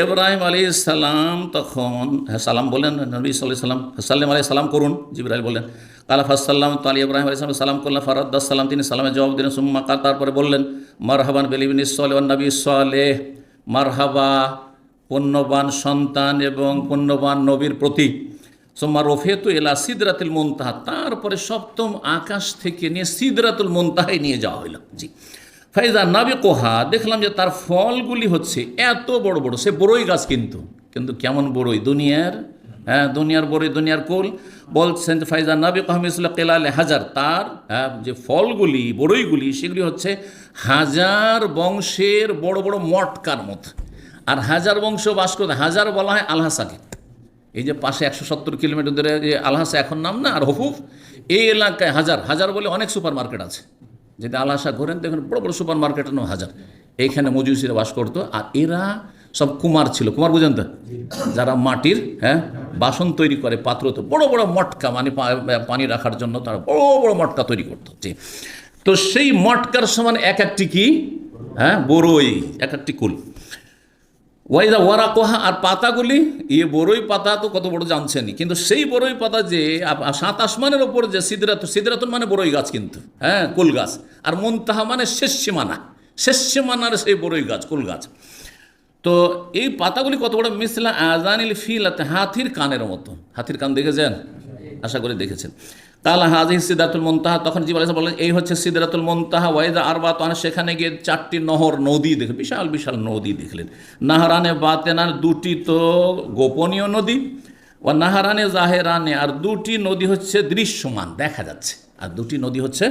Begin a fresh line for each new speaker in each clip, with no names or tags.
এব্রাহিম আলী সালাম তখন হ্যাঁ সালাম বললেন নবী সাল্লাহ সাল্লাম সাল্লাম আলী সালাম করুন, জিবরাইল বললেন। কালা ফাসাল্লাম তো আলী ইব্রাহিম আলী সালাম সালাম করলেন ফারাদ্দাস সালাম, তিনি সালামের জবাব দিলেন, সুম্মা কাল, তারপরে বললেন, মারহাবান বেলিবিন ইসলে নবী সালেহ, মারহাবা, পুণ্যবান সন্তান এবং পুণ্যবান নবীর প্রতীক সোম্মা রফেতু এলা সিদরাতুল মুনতাহা, তারপরে সপ্তম আকাশ থেকে নিয়ে সিদরাতুল মুনতাহায় নিয়ে যাওয়া হইল। জি। ফাইজা নাবি কোহা দেখলাম যে তার ফলগুলি হচ্ছে এত বড় বড়। সে বড়ই গাছ কিন্তু কিন্তু কেমন বড়ই দুনিয়ার হ্যাঁ দুনিয়ার বড়ই দুনিয়ার কোল। বলছেন ফাইজা নাবি কহমিসুল্লাহ কেলালে হাজার তার হ্যাঁ, যে ফলগুলি বড়ইগুলি সেগুলি হচ্ছে হাজার বংশের বড় বড় মটকার মতো। আর হাজার বংশ বাস করতে হাজার বলা হয় আলহাসাকে। এই যে পাশে একশো সত্তর কিলোমিটার দূরে যে আলহাসা এখন নাম না আর হফুফ এই এলাকায় হাজার হাজার বলে অনেক সুপার মার্কেট আছে। যদি আলহাসা ঘোরেন এখানে বড় বড় সুপার মার্কেট নয় হাজার। এইখানে মজুসিরা বাস করতো, আর এরা সব কুমার ছিল। কুমার বুঝেন তো? যারা মাটির হ্যাঁ বাসন তৈরি করে, পাত্র তো বড় বড় মটকা মানে পানি রাখার জন্য তারা বড় বড় মটকা তৈরি করতো। তো সেই মটকার সমান এক একটি কি? হ্যাঁ বড়ই এক একটি কুল। ওয়াইদা ওয়ারাকোহা আর পাতাগুলি ইয়ে বড়ই পাতা তো কত বড় জানছেনই। কিন্তু সেই বড়ই পাতা যে সাত আসমানের ওপর যে সিদরাত, সিদরাতুন মানে বড়ই গাছ কিন্তু হ্যাঁ কুল গাছ। আর মন্তাহা মানে শেষ সীমানা, শেষ সীমানার সেই বড়ই গাছ, কুল গাছ। তো এই পাতাগুলি কত বড়? মিসলা আজানিল ফিল হাতির কানের মতো। হাতির কান দেখেছেন? আশা করি দেখেছেন। কালা হাজি সিদ্ধাতুল মন্তাহা, তখন জীব আলাইসা বললেন, এই হচ্ছে সিদ্ধাতুল মন্তাহা ওয়াইদা আর বাতান সেখানে গিয়ে চারটি নহর, নদী দেখে বিশাল বিশাল নদী দেখলেন। নাহারানে বাতেনার দুটি তো গোপনীয় নদী ও নাহারানে জাহেরানে, আর দুটি নদী হচ্ছে দৃশ্যমান, দেখা যাচ্ছে। আর দুটি নদী হচ্ছে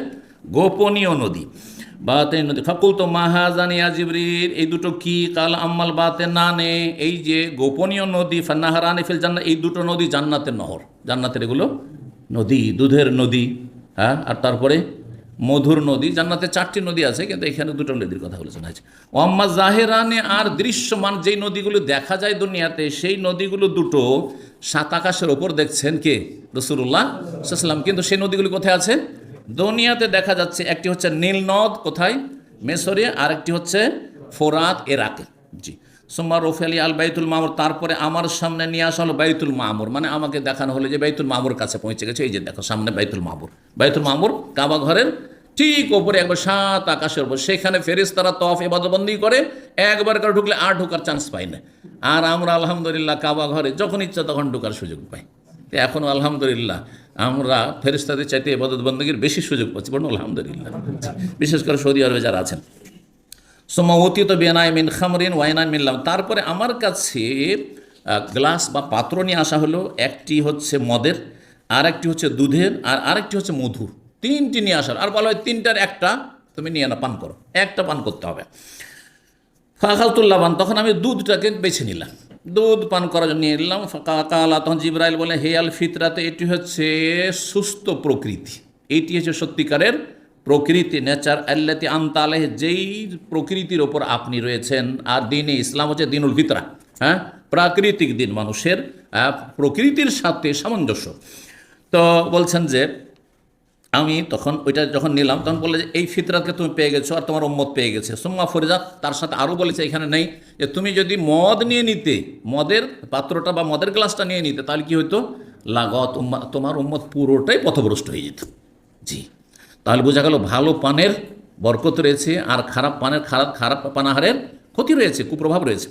গোপনীয় নদী। বাতে নদী ফাকুল তো মাহাজানি আজিবরির এই দুটো কি? কাল আম্মাল বাতে নানে এই যে গোপনীয় নদী ফান্নাহারানি ফিল জান্নাত, এই দুটো নদী জান্নাতের নহর। জান্নাতের এগুলো নদী, দুধের নদী হ্যাঁ? আর তারপরে মধুর নদী, জান্নাতে চারটি নদী আছে, কিন্তু এখানে দুটো নদীর কথা বলেছেন আছে ওয়াম্মা জাহেরানে আর দৃশ্যমান যেই নদীগুলো দেখা যায় দুনিয়াতে, সেই নদীগুলো দুটো সাত আকাশের ওপর দেখছেন কে? রসুল্লাহ সাল্লাম কিন্তু সেই নদীগুলি কোথায় আছে? দুনিয়াতে দেখা যাচ্ছে, একটি হচ্ছে নীল নদ কোথায়? মেসরে আর একটি হচ্ছে ফোরাত এরাকে জি। সোম্মা রফি আলী বাইতুল মামুর, তারপরে আমার সামনে নিয়ে আসা হলো বাইতুল মামুর। মানে আমাকে দেখানো হলো যে বাইতুল মামুর কাছে পৌঁছে গেছে। এই যে দেখো, সামনে বাইতুল মামুর। বাইতুল মামুর, কাবা ঘরের ঠিক ওপরে একবার সাত আকাশের ওপর সেখানে ফেরিস তারা তফ এবাদবন্দি করে একবার করে ঢুকলে আর ঢোকার চান্স পাই না। আর আমরা আলহামদুলিল্লাহ কাবা ঘরে যখন ইচ্ছা তখন ঢোকার সুযোগ পাই। তো এখন আলহামদুলিল্লাহ আমরা ফেরিস্তাদের চাইতে এবাদত বন্দীর বেশি সুযোগ পাচ্ছি। বলুন আলহামদুলিল্লাহ। বিশেষ করে সৌদি আরবে যারা আছেন। সোমাওতি তো বেনাই মিন খামরিন মিনলাম তারপরে আমার কাছে গ্লাস বা পাত্র নিয়ে আসা হলো। একটি হচ্ছে মদের আর একটি হচ্ছে দুধের, আর আরেকটি হচ্ছে মধুর। তিনটি নিয়ে আসার। আর বলা হয় তিনটার একটা তুমি নিয়ে না পান করো। একটা পান করতে হবে। ফাখালতুল্লাহ পান তখন আমি দুধটাকে বেছে নিলাম। দুধ পান করার জন্য নিয়ে নিলাম। কালা, তখন জিব্রাইল বলে, হে আল ফিতরাতে, এটি হচ্ছে সুস্থ প্রকৃতি। এটি হচ্ছে সত্যিকারের প্রকৃতি, নেচার আল্লাতি আন্তালেহ যেই প্রকৃতির ওপর আপনি রয়েছেন, আর দিনে ইসলাম হচ্ছে দিনুল ফিতরা হ্যাঁ? প্রাকৃতিক দিন মানুষের প্রকৃতির সাথে সামঞ্জস্য। তো বলছেন যে, আমি তখন ওইটা যখন নিলাম, তখন বললে যে, এই ফিতরাতকে তুমি পেয়ে গেছো আর তোমার উম্মত পেয়ে গেছে। সুম্মা ফরিজা তার সাথে আরও বলেছে, এখানে নেই যে, তুমি যদি মদ নিয়ে নিতে, মদের পাত্রটা বা মদের গ্লাসটা নিয়ে নিতে, তাহলে কি হতো লাগত তোমার উম্মত পুরোটাই পথভ্রষ্ট হয়ে যেত। জি। তাহলে বোঝা গেল ভালো পানের বরকত রয়েছে আর খারাপ পানের খারাপ খারাপ পানাহারের ক্ষতি রয়েছে, কুপ্রভাব রয়েছে।